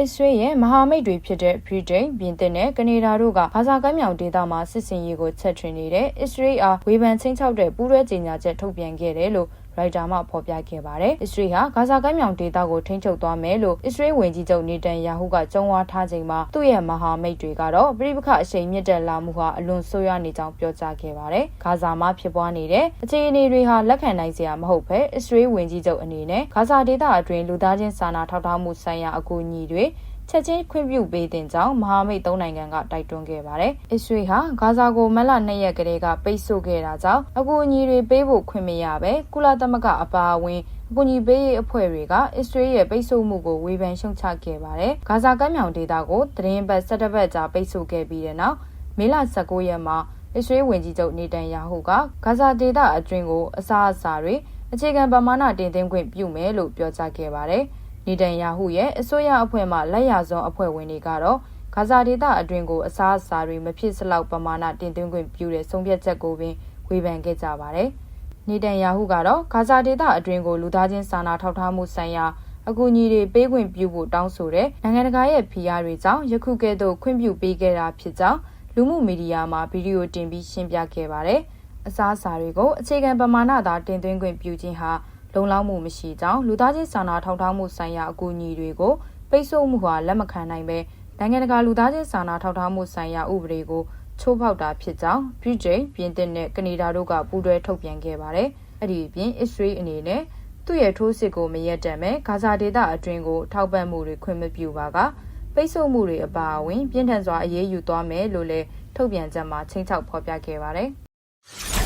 အစ္စရေးရဲ့မဟာမိတ်တွေဖြစ်တဲ့ဗြိတိန်၊ပြင်သစ်နဲ့ကနေဒါတို့ကဂါဇာကမ်းမြောင်ဒေသမှာစစ်စင်ရေးကိုချက်ထွင်နေတဲ့အစ္စရေးအားဝေဖန်ချင်းချောက်တဲ့ပူးရဲကြေညာချက်ထုတ်ပြန်ခဲ့တယ်လို့ ရိုက်တာမှဖော်ပြခဲ့ပါတယ်။အစ္စရေးဟာဂါဇာကမ်းမြောင်ဒေသကိုထိန်းချုပ်သွားမယ်လို့အစ္စရေးဝန်ကြီးချုပ်နေတန်ယာဟုကကြုံဝါထားချိန်မှာသူ့ရဲ့မဟာမိတ်တွေကတော့ပြည်ပခအရှိန်မြင့်တက်လာမှုဟာအလွန်ဆိုးရွားနေကြောင်းပြောကြားခဲ့ပါတယ်။ဂါဇာမှာဖြစ်ပွားနေတဲ့အခြေအနေတွေဟာလက်ခံနိုင်စရာမဟုတ်ဘဲအစ္စရေးဝန်ကြီးချုပ်အနေနဲ့ဂါဇာဒေသအတွင်းလူသားချင်းစာနာထောက်ထားမှုဆိုင်ရာအကူအညီတွေ ချက်ချင်းခွင့်ပြုပေးတဲ့ကြောင်းမဟာမိတ်သုံးနိုင်ငံကတိုက်တွန်းခဲ့ပါတယ်။အစ္စရေးဟာဂါဇာကိုမက်လ2ရက်ကလေးကပိတ်ဆို့ခဲ့တာကြောင့်အကူအညီတွေပေးဖို့ခွင့်မရပဲကုလသမဂ္ဂအပါအဝင်အကူအညီပေးရေးအဖွဲ့တွေကအစ္စရေးရဲ့ပိတ်ဆို့မှုကိုဝေဖန်ရှုံချခဲ့ပါတယ်။ဂါဇာကမ်းမြောင်ဒေသကိုသတင်းပတ်၁၇ပတ်ကြာပိတ်ဆို့ခဲ့ပြီးတဲ့နောက်မေလ19ရက်မှာအစ္စရေးဝန်ကြီးချုပ်နေတန်ယာဟုကဂါဇာဒေသအတွင်းကိုအစားအစာတွေအခြေခံပမာဏတင်သွင်းခွင့်ပြုမယ်လို့ပြောကြားခဲ့ပါတယ်။ နေတန်ယာဟုရဲ့အစိုးရအဖွဲ့မှလက်ရစွန်းအဖွဲ့ဝင်တွေကတော့ဂါဇာဒေသအတွင်းကိုအစားအစာတွေမဖြစ်စလောက်ပမာဏတင်သွင်းခွင့်ပြုတဲ့ဆုံးဖြတ်ချက်ကိုပင်ဝေဖန်ခဲ့ကြပါတယ်။နေတန်ယာဟုကတော့ဂါဇာဒေသအတွင်းကိုလူသားချင်းစာနာထောက်ထားမှုဆိုင်ရာအကူအညီတွေပေးခွင့်ပြုဖို့တောင်းဆိုတဲ့နိုင်ငံတကာရဲ့ဖိအားတွေကြောင့်ယခုကဲ့သို့ခွင့်ပြုပေးခဲ့တာဖြစ်ကြောင်းလူမှုမီဒီယာမှာဗီဒီယိုတင်ပြီးရှင်းပြခဲ့ပါတယ်။အစားအစာတွေကိုအခြေခံပမာဏသာတင်သွင်းခွင့်ပြုခြင်းဟာ လုံလောက်မှုမရှိကြောင်းလူသားချင်းစာနာထောက်ထားမှုဆိုင်ရာအကူအညီတွေကိုပိတ်ဆို့မှုဟာလက်မခံနိုင်ပဲနိုင်ငံတကာလူသားချင်းစာနာထောက်ထားမှုဆိုင်ရာဥပဒေကိုချိုးဖောက်တာဖြစ်ကြောင်းဗြိတိန်ပြင်သစ်နဲ့ကနေဒါတို့ကပူးတွဲထုတ်ပြန်ခဲ့ပါတယ်။အဲ့ဒီအပြင်အစ္စရေးအနေနဲ့သူ့ရဲ့ထိုးစစ်ကိုမရက်တံမဲ့ဂါဇာဒေသအတွင်းကိုထောက်ပံ့မှုတွေခွင့်မပြုပါကပိတ်ဆို့မှုတွေအပါအဝင်ပြင်းထန်စွာအရေးယူသွားမယ်လို့လည်းထုတ်ပြန်ချက်မှာချိန်ချောက်ဖော်ပြခဲ့ပါတယ်။